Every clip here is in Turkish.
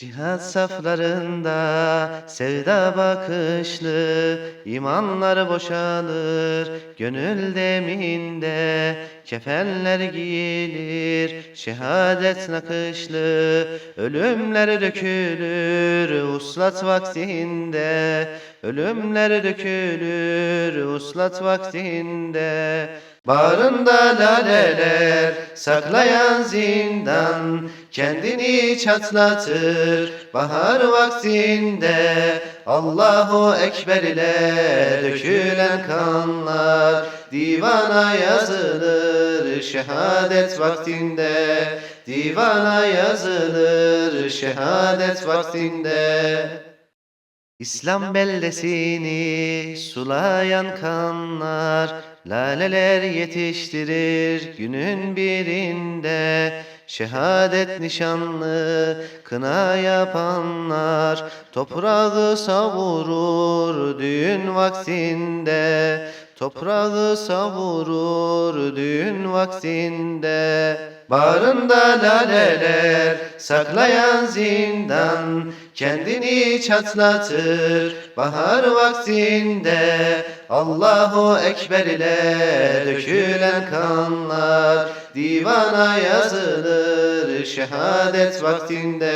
Cihat saflarında sevda bakışlı imanlar boşalır. gönül deminde kefenler giyilir. şehadet nakışlı ölümler dökülür. uslat vaktinde ölümler dökülür. uslat vaktinde Bağrında laleler saklayan zindan Kendini çatlatır bahar vaktinde. Allahu Ekber ile dökülen kanlar Divana yazılır şehadet vaktinde. Divana yazılır şehadet vaktinde. İslam beldesini sulayan kanlar Laleler yetiştirir günün birinde. Şehadet nişanlı kına yapanlar Toprağı savurur düğün vaktinde. Toprağı savurur düğün vaktinde Bağrında laleler saklayan zindan Kendini çatlatır bahar vaktinde. Allahu Ekber ile dökülen kanlar Divana yazılır şehadet vaktinde.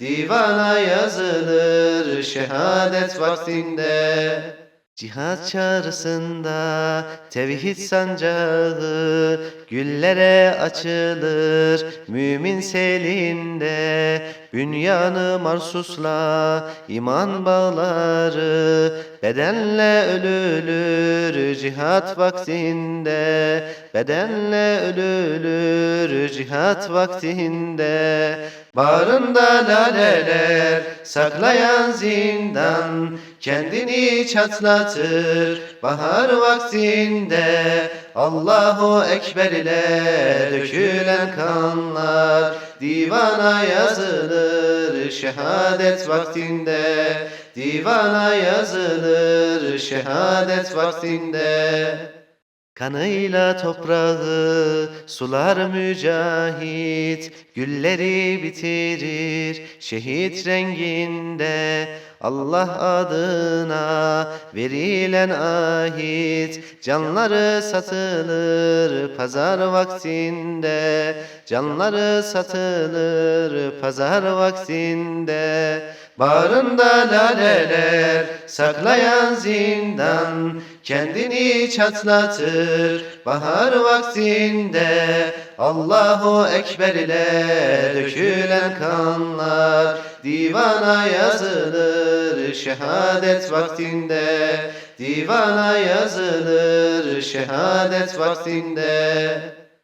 Divana yazılır şehadet vaktinde Cihat çağrısında tevhid sancağı güllere açılır. mümin selinde bünyanı marsusla iman bağları bedenle ölülür. cihat vaktinde bedenle ölülür. cihat vaktinde Bağrında laleler saklayan zindan Kendini çatlatır. Bahar vaktinde Allahu Ekber ile dökülen kanlar Divana yazılır. Şehadet vaktinde Divana yazılır. Şehadet vaktinde Kanıyla toprağı sular mücahit Gülleri bitirir şehit renginde. Allah adına verilen ahit Canları satılır pazar vaktinde. Canları satılır pazar vaktinde. Bağrında laleler saklayan zindan Kendini çatlatır bahar vaktinde. Allahu Ekber ile dökülen kanlar Divana yazılır şehadet vaktinde. Divana yazılır şehadet vaktinde